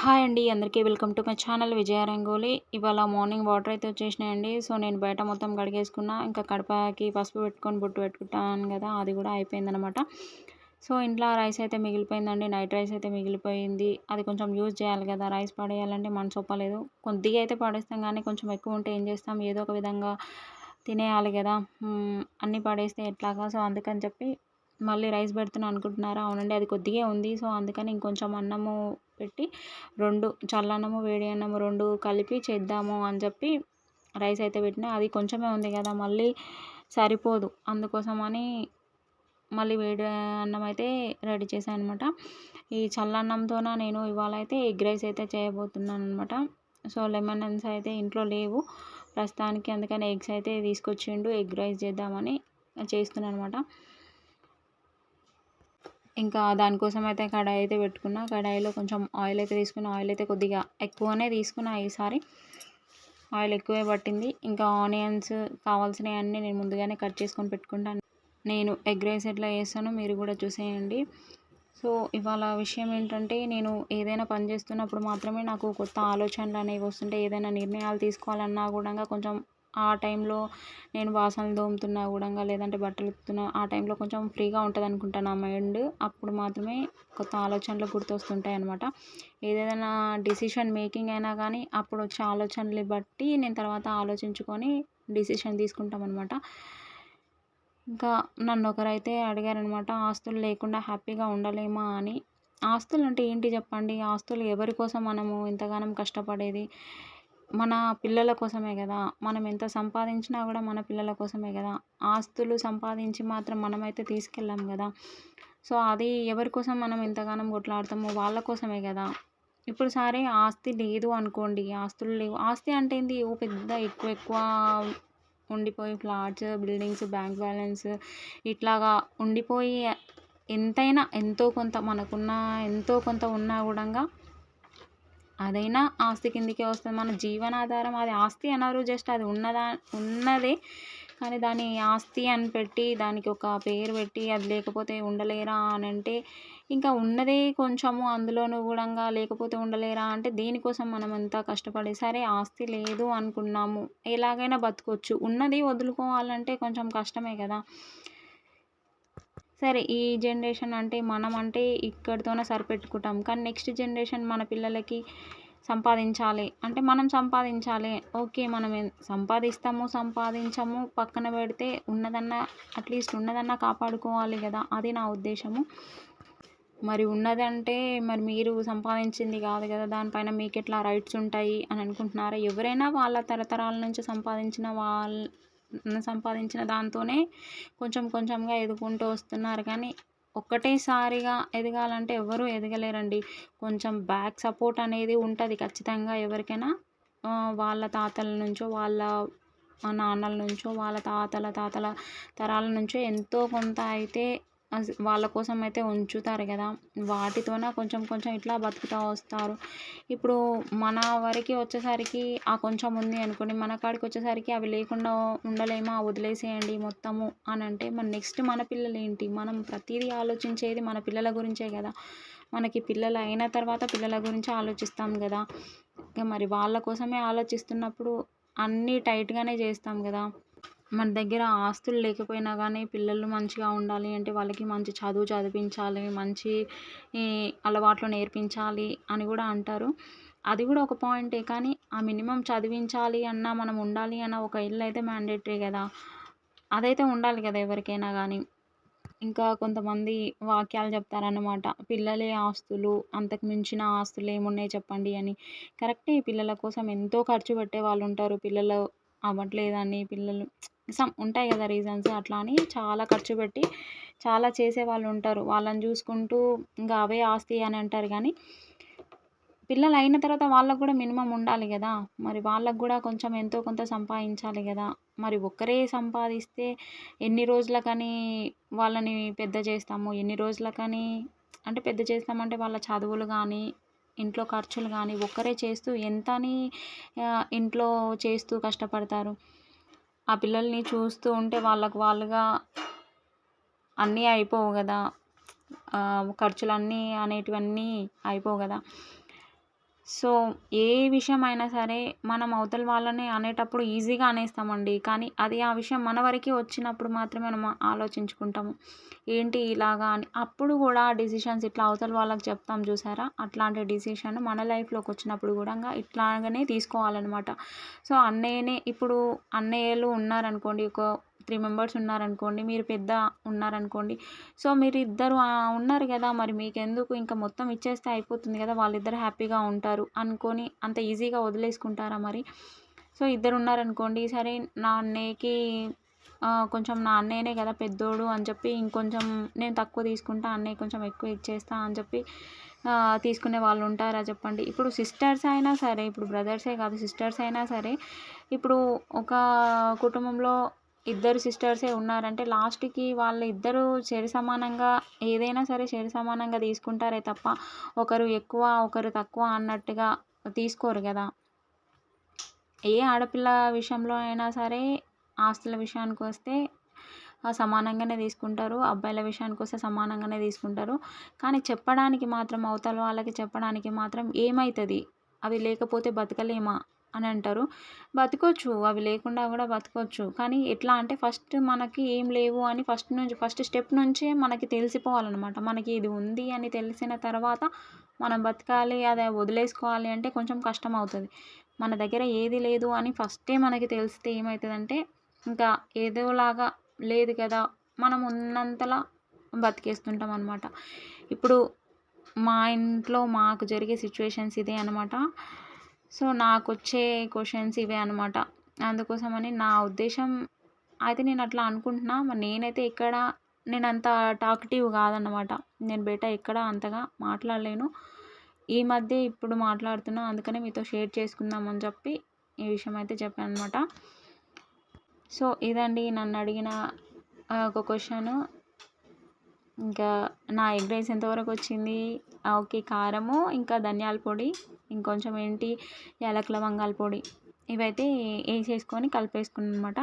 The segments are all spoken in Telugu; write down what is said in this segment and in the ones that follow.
హాయ్ అండి అందరికీ welcome to my channel Vijaya Rangoli. ఇవాళ మార్నింగ్ వాటర్ అయితే వచ్చేసినాయండి. సో నేను బయట మొత్తం కడిగేసుకున్నా ఇంకా కడపకి పసుపు పెట్టుకొని బొట్టు పెట్టుకుంటాను కదా అది కూడా అయిపోయిందనమాట సో ఇంట్లో రైస్ అయితే మిగిలిపోయిందండి నైట్ రైస్ అయితే మిగిలిపోయింది. అది కొంచెం యూజ్ చేయాలి కదా రైస్ పడేయాలంటే మనసు ఒప్పలేదు. కొద్దిగా అయితే పడేస్తాం కానీ కొంచెం ఎక్కువ ఉంటే ఏం చేస్తాం? ఏదో ఒక విధంగా తినేయాలి కదా. అన్నీ పడేస్తే ఎట్లాగా? సో అందుకని చెప్పి మళ్ళీ రైస్ పెడుతున్నాను అనుకుంటున్నారా? అవునండి అది కొద్దిగా ఉంది. సో అందుకని ఇంకొంచెం అన్నము పెట్టి రెండు చల్లన్నము వేడి అన్నము రెండు కలిపి చేద్దాము అని చెప్పి రైస్ అయితే పెట్టిన. అది కొంచెమే ఉంది కదా మళ్ళీ సరిపోదు. అందుకోసమని మళ్ళీ వేడి అన్నం అయితే రెడీ చేశాను అనమాట ఈ చల్లన్నంతోన నేను ఇవాళ అయితే ఎగ్ రైస్ అయితే చేయబోతున్నాను అనమాట సో లెమన్స్ అయితే ఇంట్లో లేవు. ప్రస్తుతానికి అందుకని ఎగ్స్ అయితే తీసుకొచ్చిండు. ఎగ్ రైస్ చేద్దామని చేస్తున్నాను అనమాట ఇంకా దానికోసం అయితే కడాయి అయితే పెట్టుకున్నా. కడాయిలో కొంచెం ఆయిల్ అయితే తీసుకున్న. ఆయిల్ అయితే కొద్దిగా ఎక్కువనే తీసుకున్నా ఈసారి. ఆయిల్ ఎక్కువే పట్టింది. ఇంకా ఆనియన్స్ కావాల్సినవి అన్నీ నేను ముందుగానే కట్ చేసుకొని పెట్టుకుంటాను. నేను ఎగ్ రైస్ ఎట్లా చేస్తానో మీరు కూడా చూసేయండి. సో ఇవాళ విషయం ఏంటంటే నేను ఏదైనా పని చేస్తున్నప్పుడు మాత్రమే నాకు కొత్త ఆలోచనలు అనేవి వస్తుంటాయి ఏదైనా నిర్ణయాలు తీసుకోవాలన్నా కూడా కొంచెం ఆ టైంలో నేను వాసనలు తోముతున్నా కూడా లేదంటే బట్టలు ఉతుకుతున్నా ఆ టైంలో కొంచెం ఫ్రీగా ఉంటుంది అనుకుంటా నా మైండ్. అప్పుడు మాత్రమే కొత్త ఆలోచనలు గుర్తొస్తుంటాయి అనమాట ఏదైనా డిసిషన్ మేకింగ్ అయినా కానీ అప్పుడు వచ్చే ఆలోచనలు బట్టి నేను తర్వాత ఆలోచించుకొని డిసిషన్ తీసుకుంటాం అనమాట ఇంకా నన్ను ఒకరైతే అడిగారనమాట ఆస్తులు లేకుండా హ్యాపీగా ఉండలేమా? అని. ఆస్తులు అంటే ఏంటి చెప్పండి? ఆస్తులు ఎవరి కోసం మనము ఇంతగానం కష్టపడేది? మన పిల్లల కోసమే కదా. మనం ఎంత సంపాదించినా కూడా మన పిల్లల కోసమే కదా. ఆస్తులు సంపాదించి మాత్రం మనమైతే తీసుకెళ్ళాం కదా. సో అది ఎవరి కోసం మనం ఎంతగానం కొట్లాడతామో వాళ్ళ కోసమే కదా. ఇప్పుడు సరే ఆస్తి లేదు అనుకోండి. ఆస్తులు లేవు. ఆస్తి అంటే ఏంది? ఓ పెద్ద ఎక్కువ ఎక్కువ ఉండిపోయి ఫ్లాట్స్ బిల్డింగ్స్ బ్యాంక్ బ్యాలెన్స్ ఇట్లాగా ఉండిపోయి ఎంతైనా ఎంతో కొంత మనకున్న ఎంతో కొంత ఉన్నా కూడా అదైనా ఆస్తి కిందికే వస్తుంది. మన జీవనాధారం అది ఆస్తి అనరు జస్ట్ అది ఉన్నదా ఉన్నదే. కానీ దాని ఆస్తి అని పెట్టి దానికి ఒక పేరు పెట్టి అది లేకపోతే ఉండలేరా అని అంటే ఇంకా ఉన్నదే కొంచెము అందులోనూ కూడా లేకపోతే ఉండలేరా అంటే దేనికోసం మనం అంతా కష్టపడి సరే ఆస్తి లేదు అనుకున్నాము ఎలాగైనా బతకొచ్చు. ఉన్నది వదులుకోవాలంటే కొంచెం కష్టమే కదా. సరే ఈ జనరేషన్ అంటే మనం అంటే ఇక్కడితోనే సరిపెట్టుకుంటాం. కానీ నెక్స్ట్ జనరేషన్ మన పిల్లలకి సంపాదించాలి. అంటే మనం సంపాదించాలి. ఓకే మనం సంపాదిస్తాము సంపాదించము పక్కన పెడితే ఉన్నదన్నా అట్లీస్ట్ ఉన్నదన్నా కాపాడుకోవాలి కదా. అది నా ఉద్దేశము. మరి ఉన్నదంటే మరి మీరు సంపాదించింది కాదు కదా. దానిపైన మీకు ఎట్లా రైట్స్ ఉంటాయి అని అనుకుంటున్నారా? ఎవరైనా వాళ్ళ తరతరాల నుంచి సంపాదించిన వాళ్ళ సంపాదించిన దాంతోనే కొంచెం కొంచెంగా ఎదుగుకుంటూ వస్తున్నారు. కానీ ఒక్కటేసారిగా ఎదగాలంటే ఎవరు ఎదగలేరండి. కొంచెం బ్యాక్ సపోర్ట్ అనేది ఉంటుంది ఖచ్చితంగా ఎవరికైనా. వాళ్ళ తాతల నుంచో వాళ్ళ నాన్నల నుంచో వాళ్ళ తాతల తాతల తరాల నుంచో ఎంతో కొంత అయితే వాళ్ళ కోసం అయితే ఉంచుతారు కదా. వాటితోనే కొంచెం కొంచెం ఇట్లా బతుకుతూ వస్తారు. ఇప్పుడు మన వరకు వచ్చేసరికి ఆ కొంచెం ఉంది అనుకోండి మన కాడికి వచ్చేసరికి అవి లేకుండా ఉండలేమా? వదిలేసేయండి మొత్తము అని అంటే మన నెక్స్ట్ మన పిల్లలు ఏంటి మనం ప్రతిదీ ఆలోచించేది మన పిల్లల గురించే కదా. మనకి పిల్లలు అయిన తర్వాత పిల్లల గురించి ఆలోచిస్తాం కదా. ఇక మరి వాళ్ళ కోసమే ఆలోచిస్తున్నప్పుడు అన్నీ టైట్గానే చేస్తాం కదా. మన దగ్గర ఆస్తులు లేకపోయినా కానీ పిల్లలు మంచిగా ఉండాలి అంటే వాళ్ళకి మంచి చదువు చదివించాలి మంచి అలవాట్లు నేర్పించాలి అని కూడా అంటారు. అది కూడా ఒక పాయింటే. కానీ ఆ మినిమం చదివించాలి అన్న మనం ఉండాలి అన్న ఒక ఇల్లు అయితే మ్యాండేటరీ కదా. అదైతే ఉండాలి కదా ఎవరికైనా కానీ ఇంకా కొంతమంది వాక్యాలు చెప్తారన్నమాట. పిల్లలే ఆస్తులు అంతకు మించిన ఆస్తులు ఏమున్నాయి చెప్పండి అని. కరెక్టే పిల్లల కోసం ఎంతో ఖర్చు పెట్టే వాళ్ళు ఉంటారు. పిల్లలు అవ్వట్లేదని పిల్లలు సమ్ ఉంటాయి కదా రీజన్స్ అట్లా అని చాలా ఖర్చు పెట్టి చాలా చేసే వాళ్ళు ఉంటారు. వాళ్ళని చూసుకుంటూ ఇంకా అవే ఆస్తి అని అంటారు కానీ పిల్లలు అయిన తర్వాత వాళ్ళకు కూడా మినిమం ఉండాలి కదా. మరి వాళ్ళకు కూడా కొంచెం ఎంతో కొంత సంపాదించాలి కదా. మరి ఒక్కరే సంపాదిస్తే ఎన్ని రోజులకని వాళ్ళని పెద్ద చేస్తాము? ఎన్ని రోజులకని అంటే పెద్ద చేస్తామంటే వాళ్ళ చదువులు కానీ ఇంట్లో ఖర్చులు కానీ ఒక్కరే చేస్తూ ఎంత అని ఇంట్లో చేస్తూ కష్టపడతారు? ఆ పిల్లల్ని చూస్తూ ఉంటే వాళ్ళకు వాళ్ళుగా అన్నీ అయిపోవు కదా. ఖర్చులు అన్నీ అనేటివన్నీ అయిపోవు కదా. సో ఏ విషయం అయినా సరే మనం అవతల వాళ్ళని అనేటప్పుడు ఈజీగా అనేస్తామండి. కానీ అది ఆ విషయం మన వరకు వచ్చినప్పుడు మాత్రమే మనం ఆలోచించుకుంటాము. ఏంటి ఇలాగా అని. అప్పుడు కూడా డిసిషన్స్ ఇట్లా అవతల వాళ్ళకి చెప్తాం చూసారా? అట్లాంటి డిసిషన్ మన లైఫ్లోకి వచ్చినప్పుడు కూడా ఇట్లాగనే తీసుకోవాలన్నమాట. సో అన్నయ్యనే ఇప్పుడు అన్నయ్యలు ఉన్నారనుకోండి ఒక త్రీ మెంబర్స్ ఉన్నారనుకోండి మీరు పెద్ద ఉన్నారనుకోండి. సో మీరు ఇద్దరు ఉన్నారు కదా మరి మీకెందుకు ఇంకా మొత్తం ఇచ్చేస్తే అయిపోతుంది కదా వాళ్ళిద్దరు హ్యాపీగా ఉంటారు అనుకొని అంత ఈజీగా వదిలేసుకుంటారా మరి? సో ఇద్దరు ఉన్నారనుకోండి సరే నా అన్నయ్యకి కొంచెం నా అన్నయ్యనే కదా పెద్దోడు అని చెప్పి ఇంకొంచెం నేను తక్కువ తీసుకుంటా అన్నయ్య కొంచెం ఎక్కువ ఇచ్చేస్తా అని చెప్పి తీసుకునే వాళ్ళు ఉంటారా చెప్పండి. ఇప్పుడు సిస్టర్స్ అయినా సరే ఇప్పుడు బ్రదర్సే కాదు సిస్టర్స్ అయినా సరే ఇప్పుడు ఒక కుటుంబంలో ఇద్దరు సిస్టర్సే ఉన్నారంటే లాస్ట్కి వాళ్ళు ఇద్దరు సరి సమానంగా ఏదైనా సరే సరి సమానంగా తీసుకుంటారే తప్ప ఒకరు ఎక్కువ ఒకరు తక్కువ అన్నట్టుగా తీసుకోరు కదా. ఏ ఆడపిల్ల విషయంలో అయినా సరే ఆస్తుల విషయానికి వస్తే సమానంగానే తీసుకుంటారు అబ్బాయిల విషయానికి వస్తే సమానంగానే తీసుకుంటారు. కానీ చెప్పడానికి మాత్రం అవతల వాళ్ళకి చెప్పడానికి మాత్రం ఏమవుతుంది అవి లేకపోతే బతకలేమా? అని అంటారు. బతకొచ్చు అవి లేకుండా కూడా బతకొచ్చు. కానీ ఎట్లా అంటే ఫస్ట్ మనకి ఏం లేవు అని ఫస్ట్ నుంచి ఫస్ట్ స్టెప్ నుంచే మనకి తెలిసిపోవాలన్నమాట. మనకి ఇది ఉంది అని తెలిసిన తర్వాత మనం బతకాలి అది వదిలేసుకోవాలి అంటే కొంచెం కష్టం అవుతుంది. మన దగ్గర ఏది లేదు అని ఫస్టే మనకి తెలిస్తే ఏమవుతుందంటే ఇంకా ఏదోలాగా లేదు కదా మనం ఉన్నంతలా బతికేస్తుంటాం అనమాట ఇప్పుడు మా ఇంట్లో మాకు జరిగే సిచ్యువేషన్స్ ఇదే అనమాట సో నాకు వచ్చే క్వశ్చన్స్ ఇవే అనమాట అందుకోసమని నా ఉద్దేశం అయితే నేను అట్లా అనుకుంటున్నా. మరి నేనైతే ఎక్కడ నేను అంత టాక్టివ్ కాదన్నమాట. నేను బయట ఎక్కడ అంతగా మాట్లాడలేను. ఈ మధ్య ఇప్పుడు మాట్లాడుతున్నా. అందుకనే మీతో షేర్ చేసుకుందామని చెప్పి ఈ విషయం అయితే చెప్పాను అనమాట సో ఇదండి నన్ను అడిగిన ఒక క్వశ్చన్ ఇంకా నా ఎగ్ రైస్ ఎంతవరకు వచ్చింది? ఓకే కారము ఇంకా ధనియాల పొడి ఇంకొంచెం ఏంటి యాలకుల లవంగాల పొడి ఇవైతే వేసేసుకొని కలిపేసుకున్నాను అనమాట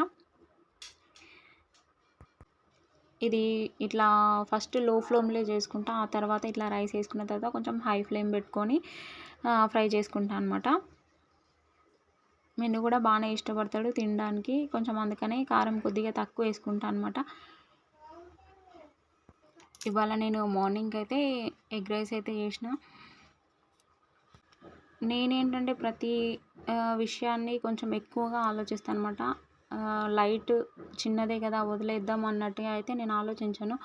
ఇది ఇట్లా ఫస్ట్లో ఫ్లేమ్లో చేసుకుంటా ఆ తర్వాత ఇట్లా రైస్ వేసుకున్న తర్వాత కొంచెం హై ఫ్లేమ్ పెట్టుకొని ఫ్రై చేసుకుంటా అనమాట మెను కూడా బాగానే ఇష్టపడతాడు తినడానికి కొంచెం అందుకనే కారం కొద్దిగా తక్కువ వేసుకుంటా అనమాట ఇవాళ నేను మార్నింగ్ అయితే ఎగ్ రైస్ అయితే చేసిన. నేనేంటంటే ప్రతి విషయాన్ని కొంచెం ఎక్కువగా ఆలోచిస్తాను అనమాట లైట్ చిన్నదే కదా వదిలేద్దాం అన్నట్టుగా అయితే నేను ఆలోచించాను.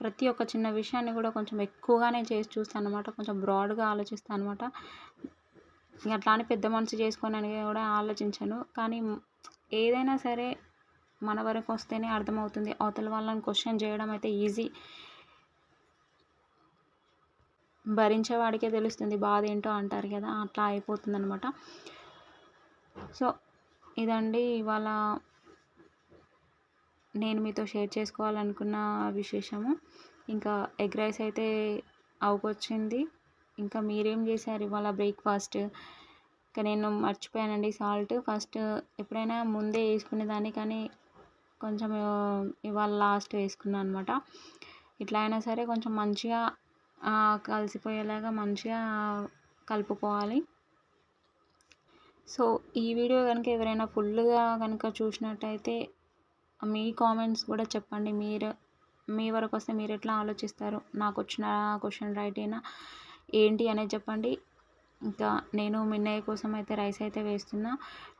ప్రతి ఒక్క చిన్న విషయాన్ని కూడా కొంచెం ఎక్కువగానే చేసి చూస్తాను అనమాట కొంచెం బ్రాడ్గా ఆలోచిస్తాను అనమాట అట్లా అని పెద్ద మనసు చేసుకోనని కూడా ఆలోచించాను. కానీ ఏదైనా సరే మన వరకు వస్తేనే అర్థమవుతుంది. అవతల వాళ్ళని క్వశ్చన్ చేయడం అయితే ఈజీ. భరించేవాడికే తెలుస్తుంది బాధ ఏంటో అంటారు కదా అట్లా అయిపోతుంది అనమాట సో ఇదండి ఇవాళ నేను మీతో షేర్ చేసుకోవాలనుకున్న విశేషము. ఇంకా ఎగ్ రైస్ అయితే అవుకొచ్చింది. ఇంకా మీరేం చేశారు ఇవాళ బ్రేక్ఫాస్ట్? ఇంకా నేను మర్చిపోయానండి సాల్ట్. ఫస్ట్ ఎప్పుడైనా ముందే వేసుకునేదాన్ని కానీ కొంచెం ఇవాళ లాస్ట్ వేసుకున్నాను అనమాట ఇట్లా అయినా సరే కొంచెం మంచిగా కలిసిపోయేలాగా మంచిగా కలుపుకోవాలి. సో ఈ వీడియో కనుక ఎవరైనా ఫుల్గా కనుక చూసినట్టయితే మీ కామెంట్స్ కూడా చెప్పండి. మీరు మీ వరకు వస్తే మీరు ఎట్లా ఆలోచిస్తారు? నాకు వచ్చిన క్వశ్చన్ రైట్ అయినా ఏంటి అనేది చెప్పండి. ఇంకా నేను మిన్నయ్య కోసం అయితే రైస్ అయితే వేస్తున్నా.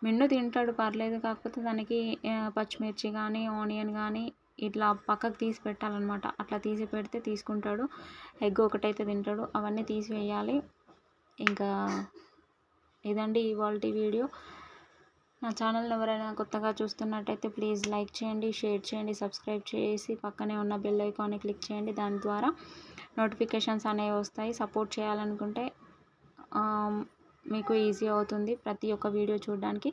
మిన్ను తింటాడు పర్లేదు. కాకపోతే దానికి పచ్చిమిర్చి కానీ ఆనియన్ కానీ ఇట్లా పక్కకు తీసి పెట్టాలన్నమాట. అట్లా తీసి పెడితే తీసుకుంటాడు. ఎగ్ ఒకటైతే తింటాడు. అవన్నీ తీసివేయాలి ఇంకా ఇదండి ఇవాళ వీడియో. నా ఛానల్ని ఎవరైనా కొత్తగా చూస్తున్నట్టయితే ప్లీజ్ లైక్ చేయండి షేర్ చేయండి సబ్స్క్రైబ్ చేసి పక్కనే ఉన్న బెల్ ఐకాన్ని క్లిక్ చేయండి. దాని ద్వారా నోటిఫికేషన్స్ అనేవి వస్తాయి. సపోర్ట్ చేయాలనుకుంటే మీకు ఈజీ అవుతుంది ప్రతి ఒక్క వీడియో చూడడానికి.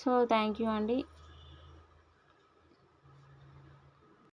సో థ్యాంక్ యూ అండి.